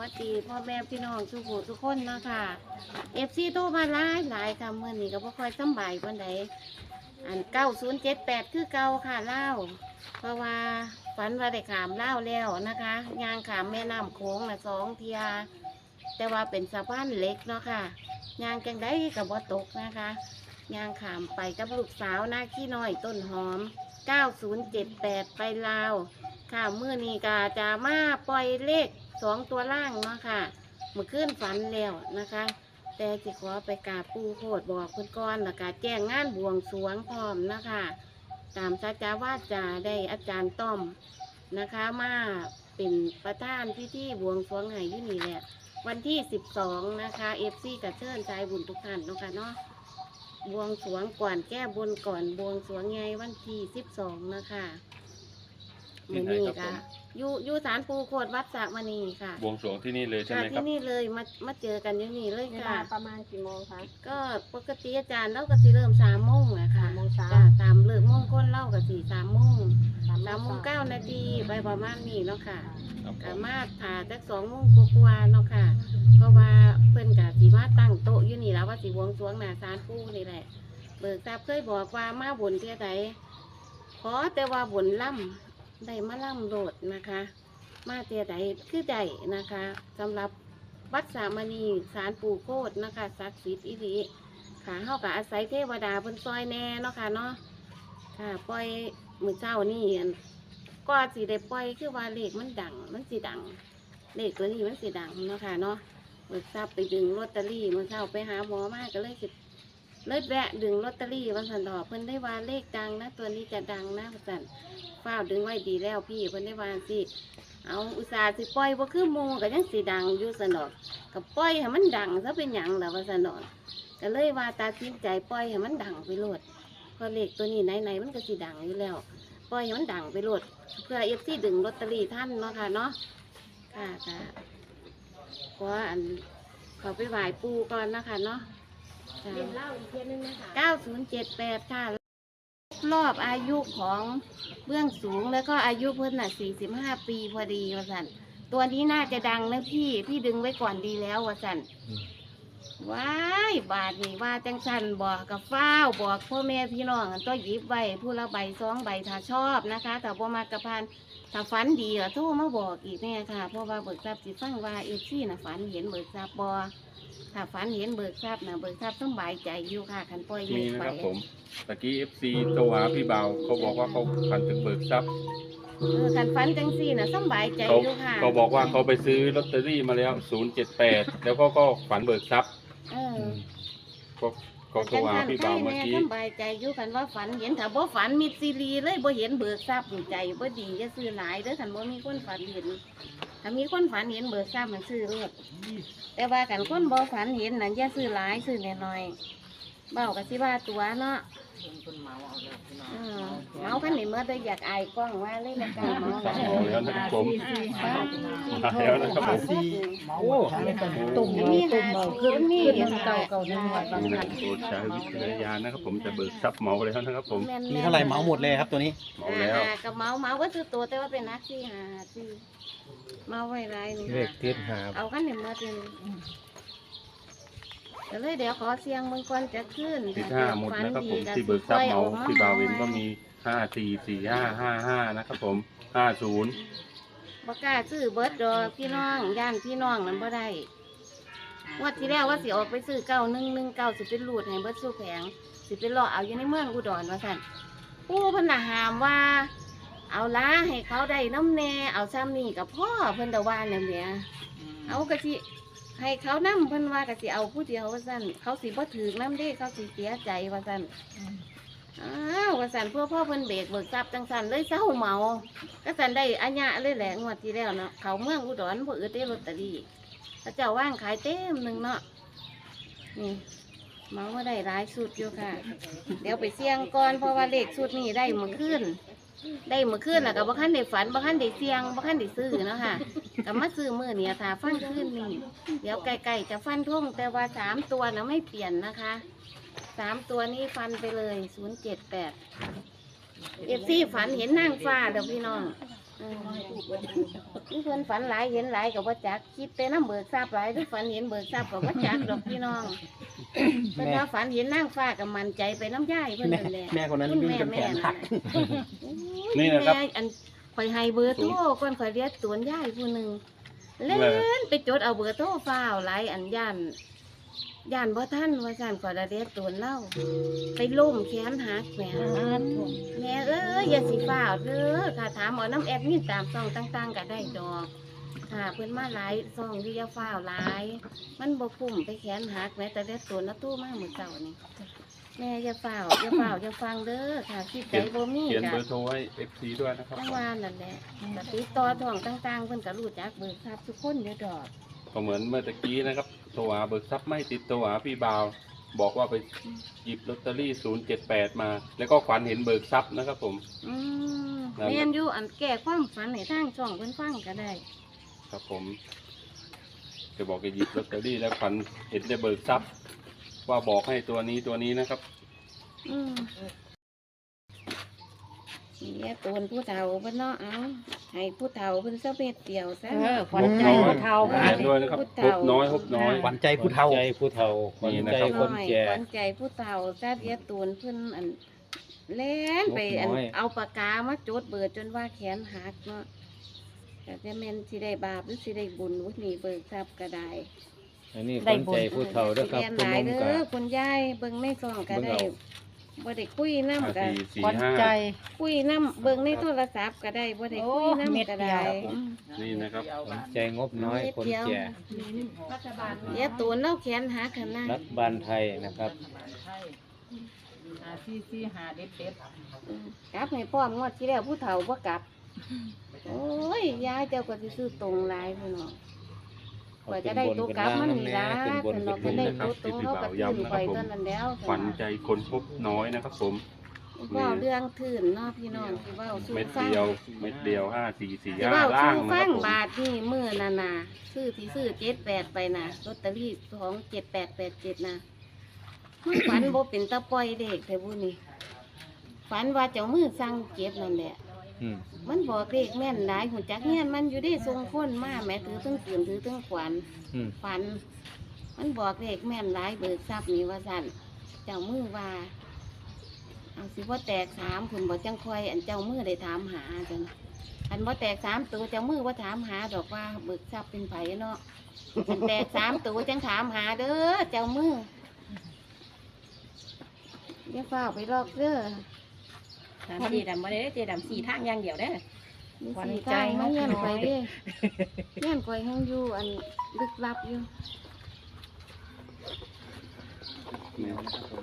วัสดีพ่อแม่พี่น้องทุกผู้ทุกคนเนาะค่ะเอฟซีโทรมาหลายหลายค่ะเมื่อนี้ก็บ่ค่อยสำบายปานใดอันเก้าศูนย์เจ็ดแปดคือเก่าค่ะเล่าเพราะว่าฝันว่าได้ขามเล่าแล้วนะคะยางขามแม่น้ำโค้งนะสองเทียแต่ว่าเป็นสะพานเล็กเนาะค่ะยางจังได้กับบ่ตกนะคะยางขามไปกับลูกสาวหน้าขี้น้อยต้นหอม 9078 ไปลาวค่ะเมื่อนี้ก็จะมาปล่อยเลข สองตัวล่างเนาะค่ะเมื่อคืนฝันแล้วนะคะ แต่จิขอไปกราบปูโคดบอกเพื่นก้อนแล้วก็แจ้งงานบวงสรวงพร้อมนะคะ ตามสัจจาวาจาได้อาจารย์ต้อมนะคะ มาเป็นประธานพิธีบวงสรวงให้ที่นี่แหละ วันที่ 12 นะคะเอฟซีกับเชิญใจบุญทุกท่านเนาะค่ะเนาะบวงสรวงก่อนแก้บนก่อนบวงสรวงไงวันที่ 12 นะคะ ที่มือไหนนี้ครับผมค่ะอยู่อยู่ศาลปูโคดวัดสระมณีค่ะบวงสรวงที่นี่เลยใช่ไหค่ะมครัที่บ นี่เลยมามาเจอกันอยู่นี่เลยเวค่ะลาประมาณกี่โมงคะ ก็ปกติอาจารย์เล่าก็สิเริ่มสามโมงอะค่ะสามโมงเช้า จ้ะตามเลิกโมงก้นเล่ากับสี่สามโมงสามสามโมงเก้านาทีไปประมาณนี้เนาะค่ะครับผกามมาถ่าจักสองโมงกว่าๆเนาะค่ะ เพราะว่าเพิ่นกะสีมาตั้งโต๊ะอยู่นี่แล้วว่าสีบวงสรวงหน้าศาลปูนี่แหละ เบิกทราบเคยบอกว่ามาบนเที่ยใดขอแต่ว่าบนล่ำ ได้มาล่ำโดดนะคะ มาเที่ยใดคือใดนะคะสำหรับวัดสามณีศาลปู่โคตรนะคะศักดิ์สิทธิ์อีหลีค่ะเฮากับอาศัยเทวดาเพิ่นซอยแน่เนาะค่ะเนาะค่ะปล่อยมือเจ้านี่ก็สิได้ปล่อยคือว่าเลขมันดัง มันสิดังเลขตัวนี้มันสิดังเนาะค่ะเนาะเบิกทราบไปดึงลอตเตอรี่มือเช้าไปหาหมอมากก็เลยสิ เลยแวะดึงลอตเตอรี่วันสันดอกเพิ่นได้ว่าเลขดังนะ ตัวนี้จะดังนะวันสันฝ้าวดึงไว้ดีแล้วพี่เพิ่นได้ว่าสิเอาอุตส่าห์สิปล่อยบ่าคือหมูก็ยังสิดังอยู่สนดอกก็ปล่อยให้มันดังซะเป็นหยังแล่ะว่าสันดอกก็เลยว่าตาสินใจปล่อยให้มันดังไปโลดเพราะเลขตัวนี้ไหนๆมันก็สิดังอยู่แล้วปล่อยให้มันดังไปโลดเพื่อเอฟซีดึงลอตเตอรี่ท่านเนาะค่ะเนาะค่ะค่ะขออันขอไปไหว้ปูก่อนนะคะเนาะ เรียนเล่าอีกเทียนึงนะคะ 9078 ค่ะ รอบอายุของเบื้องสูงแล้วก็อายุเพิ่นน่ะ 45 ปีพอดีว่าสันตัวนี้น่าจะดังนะพี่ พี่ดึงไว้ก่อนดีแล้วว่าสันว้ายบาทนี่ว่าจังสันบอกกับฟ้าวบอกพ่อแม่พี่น้องอันตัวหยิบไว้ผู้ละใบสองใบถ้าชอบนะคะถ้าบ่มากระพานถ้าฝันดีก็โทรมาบอกอีกแน่ค่ะ เพราะว่าเบิกทรัพย์สิฟังว่าเอซี่น่ะฝันเห็นเบิกทรัพย์บอ ถ้าฝันเห็นเบิกทรัพย์น่ะเบิกทรัพย์สำบายใจอยู่ค่ะคันปล่อยมีเล็กนะไปครับผมตะกี้เอฟซีโทรหาพี่เบาเขาบอกว่าเขาพันถึงเบิกทรัพย์เออคันฝันจังซี่น่ะสำบายใจเขาอยู่ค่ะเขาบอกว่าเขาไปซื้อลอตเตอรี่มาแล้ว 078 แล้วก็ก็ฝันเบิกทรัพย์ เออก็ ก็โทรหาพี่เบาเมื่อกี้สำบายใจอยู่คันว่าฝันเห็นถ้าบ่ฝันมีซีรีเลยบ่เห็นเบิกทรัพย์ใจบ่ดีจะซื้อหลายเด้อคันบ่มีคนฝันเห็นถ้ามีคนฝันเห็นเบิกทรัพย์มันซื้อเลิศแต่ว่าคันคนบ่ฝันเห็นนั่นอย่าซื้อหลายซื้อน้อยๆ เบ้าก็สิว่าตัวเนาะเออเมาคันนี้เมื่อได้อยากอายกล้องว่าเลยบ่กล้าเมาเมาแล้วนะครับผมมาแล้วนะครับผมโอ้ตุ่มอันเมานี้ตุ่มหาเมาศูขึ้นนย์นี่ขึ้นเก่าเก่าหนึ่งหน่วยบางนี่คันะนโปรดใช้วิจารณญาณนะครับ ผมจะเบิกทรัพย์เหมาแล้วนะครับ ผมมีเท่าไหร่เหมาหมดเลยครับตัวนี้เหมาแล้วอ่ากับเมาเมาก็คือตัวแต่ว่าเป็นนักที่หาที่เมาไว้ไรนี่เลขเทียนหาเอากันหนึ่งมาเป็น ก็เลยเดี๋ยวขอเสียงมึงก่อนจะขึ้นที่ห้าหมดนะครับผมที่เบิกทรัพย์เหมาพี่บาวินก็มีห้าสี่สี่ห้าห้าห้านะครับผมห้าศูนย์บกล้าซื้อเบิร์ดดอกพี่น้องย่านพี่น้องนั้นบ่ได้งวันที่แล้วว่าสิออกไปซื้อเก้าหนึ่งหนึ่งเก้าสิเป็นรูดให้เบิร์ดสู้แผงสิเป็นรอเอาอยู่ในเมืองอุดรว่าสั่นผู้เพิ่นน่ะหามว่า เอาละให้เขาได้น้ำแน่เอาซ้ำนี่กับพ่อเพิ่นตะวันเนี่ยเมียเอากะสิ ให้เขานํเพิ่นว่ากะสิเอาผู้เดียวว่าสั่นเขาสิบ่ถือน้ำเด้เขาสิเสียใจว่าสั่นอ้าวว่าสั่นเพื่อพ่อเพิ่นเบรกเบิกทรัพย์จังสั่นเลยเศร้าเมา ก็สั่นได้อัญญะเลยแหละงวดที่แล้วเนาะเขาเมืองอุดรบ่อึดได้ลอตเตอรี่พระเจ้าว่างขายเต็มหนึ่งเนาะนี่เมาว่าได้หลายสุดอยู่ค่ะ เดี๋ยวไปเสี่ยงก่อนเพราะว่าเลขสุดนี้ได้เมื่อคืนได้เมื่อคืนน่ะกับบ่คันได้ฝันบ่คันได้เสี่ยงบ่คันได้ซื้อเนาะค่ะ ก็มาซื้อมื้อนี้ถ้าฟันคืนนี้เดี๋ยวไก่ๆจะฟันทุ่งแต่ว่าสามตัวน่ะไม่เปลี่ยนนะคะสามตัวนี้ฟันไปเลยศูนย์เจ็ดแปดเอฟซีฝันเห็นนางฟ้าเดี๋ยวพี่น้องอืมนี่เพิ่นฝันหลายเห็นหลายกับว่าจักคิดแต่น้ำเบิกทราบหลายทุกฝันเห็นเบิกทราบกับว่าจักดอกพี่น้องเพิ่นว่าฝันเห็นนางฟ้ากับมันใจไปน้ำย่ายเพิ่นแม่นั่นแหละ แม่คนนั้นคุณวิ่งแม่จนแขแม่นหัก นี่นะครับแม่อัน ข่อยให้เบอร์โทรก่อนข่อยเรียกตัวนย่ายผู้หนึ่งเล่เลยนไปจดเอาเบอร์โทรฟ้าวหลายอันย่านย่านบ่ท่านว่าซั่นข่อยละเรียกตัวนเล่าไปล่มแขนหักแหม่แม่เอ้ยอย่าสิฟ้าวเด้อค่ะถามเอาน้ำแอดมินตามซองต่าง ๆก็ได้ดอกค่ะเพิ่นมาหลายซองอยู่อย่าฟ้าวหลาย มันบ่คุ้มไปแขนหักแม้แต่ได้ตัวนะตู้มามื้อเช้านี่ แม่อย่าฟ้าวอย่าฟ้าวอย่าฟังเด้อค่ะคิดใจบ่มีเขียนก็เบอร์โทรให้ FC ด้วยนะครับจังว่านั่นแหละก็ติดต่อท่องต่างๆเพิ่นก็รู้จักเบิกทรัพย์ทุกคนอยู่ดอกก็เหมือนเมื่อตะกี้นะครับโทรหาเบิกทรัพย์ไม่ติดโทรหาพี่บ่าว บอกว่าไปหยิบลอตเตอรี่078มา แล้วก็ฝันเห็นเบิกทรัพย์นะครับ ผมอืมนั่นแหละแม่นอยู่อันแก้ความฝันให้ทางช่องเพิ่นฟังก็ได้ ครับผมจะบอกจะหยิบลอตเตอรี่แล้วฝันเห็นได้เบิกทรัพย์ ว่าบอกให้ตัวนี้ตัวนี้นะครับ อืมเนี่ยตูนผู้เฒ่าเพิ่นเนาะเอาให้ผู้เฒ่าเพิ่นซะเม็ดเดียวซะ เออขวัญใจผู้เฒ่าขวัญใจด้วยนะครับพบน้อยพบน้อย ขวัญใจผู้เฒ่าใจผู้เฒ่าขวัญนี่นะใจครับคนแก่ขวัญใจผู้เฒ่าซะเดียวตูนเพิ่นอันเล่นไปอันนกน้อย เอาปากกามาจดเบิดจนว่าแขนหักเนาะแต่จะแม่นสิได้บาปหรือสิได้บุญวุ้นี่เบิกทรัพย์ก็ได้ อันนี้ขวัญใจผู้เฒ่าเด้วยครับสิคุณแม่นหลายนมเด้กะอคุณยายเบิ่งในซองก็ได้เบิ่งเอาบ่ได้คุยนำห้าก็สี่สี่ขวัญห้า ใจ คุยนำเบิ่งในโทรศัพท์ก็ได้บ่ได้คุยโอ้เม็ดนำก็เดีได้ยว อืมนี่นะครับขวัญใจงบน้อยคนแก่เดี๋ยวตูนเล่าแขนหักกันนะรัฐบาลไทยนะครับ หาซี่ซี่หาเด็ดเด็ดอืมกลับให้พร้อมงวดที่แล้วผู้เฒ่าบ่กลับ โอ้ยยายเจ้าก็สิซื้อตรงหลายพุ่นเนาะกว่าจะได้ตัวกลับมันนี่ละขึ้นบนสนอกขึ้ก็นได้ล่างตัวตรงเขาก็ตื่นไปตอนนั้นแล้วขวัญใจคนพบน้อยนะครับผม เว่าเรื่องถื่นเนาะพี่น้องที่เว่าสู้เม็ดฟังเดียวเม็ดเดียวห้าสี่สี่ที่ห้าเว่าล่างสู้นะคฟัรับงผมบาทนี่มือนานาซื้อที่ซื้อเจ็ดแปดไปนะลอตเตอรี่ของเจ็ดแปดแปดเจ็ดนะมันฝันโบเป็นตะปล่อยเด็กแต่บุนี่ฝันว่าเจ้ามือสั่งเก็บนั่นแหละ อืมมันบอกเลขแม่นหลายหุ่นจักเงี้ยนมันอยู่ได้ทรงพ้นมาแม่ถือตั้งปืนถือตั้งขวานอืมฝัน มันบอกเลขแม่นหลายเบิกทรัพย์นี่ว่าสั่นเจ้ามือว่าเอาสิว่าแตกสามคุณบอกจังคอยอันเจ้ามือได้ถามหาจังอันว่าแตกสามตัวเจ้ามือว่าถามหาดอกว่าเบิกทรัพย์เป็นไผเนาะอันแตกสามตัวจังถามหาเด้อเจ้ามืออย่าเฝ้าไปลอกเด้อ ถามเจดำมาเลยเจดำสี่ทางอย่างเดียวเด้อมีขวัญสีใจใจเขาเงี้ยนน้ไปอยเด้เงี้ยนคอยให้อยู่อันลึกลับอยู่เนี่ย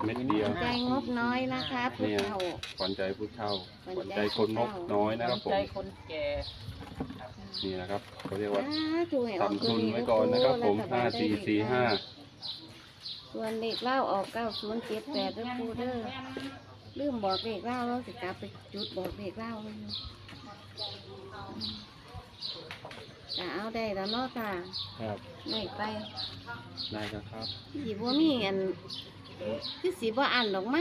เม็ดเดียว ใจงบน้อยนะคะผู้เนี่ยเฒ่าขวัญใจผู้เฒ่าขวัญใจคนพบน้อยนะครับผมใจคนแก่นี่นะครับเขาเรียกว่าอ่าถูกให้ออกทำทุนไว้ก่อนนะครับ ผมรัฐบห้าลได้สี่เลขสี่ห้าส่วนเลขเล่าออกเก้าศูนย์เจ็ดแปดแล้วครูเด้อ ลืมบอกเลขเล่าแล้วสิกลับไปจุดบอกเลขเล่าไว้อยู่จะเอาได้แล้วเนาะค่ะครับไม่ไปได้ครับสีบ่มีอันคือสีบ่อันดอกมั้ง